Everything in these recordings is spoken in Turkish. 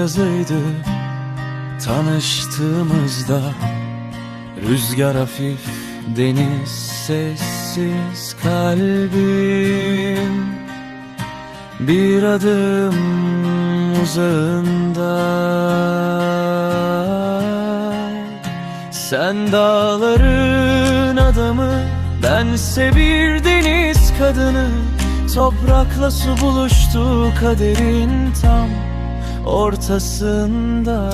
yazıydı tanıştığımızda. Rüzgar hafif, deniz sessiz kalbim. Bir adım uzağında. Sen dağların adamı Bense bir deniz kadını. Toprakla su buluştu kaderin tam ortasında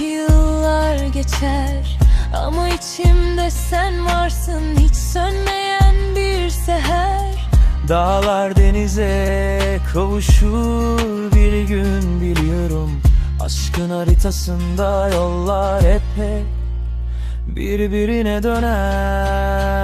yıllar geçer Ama içimde sen varsın. Hiç sönmeyen bir seher. Dağlar denize kavuşur bir gün biliyorum. Aşkın haritasında yollar hep hep birbirine döner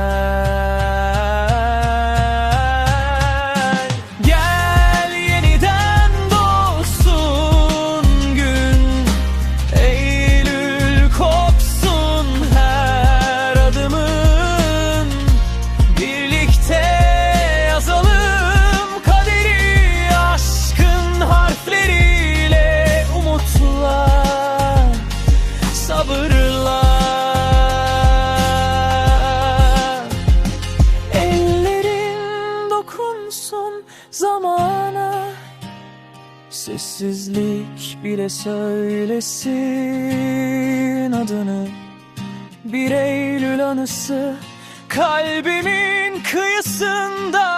Sessizlik bile söylesin adını. Bir Eylül anısı Kalbimin kıyısında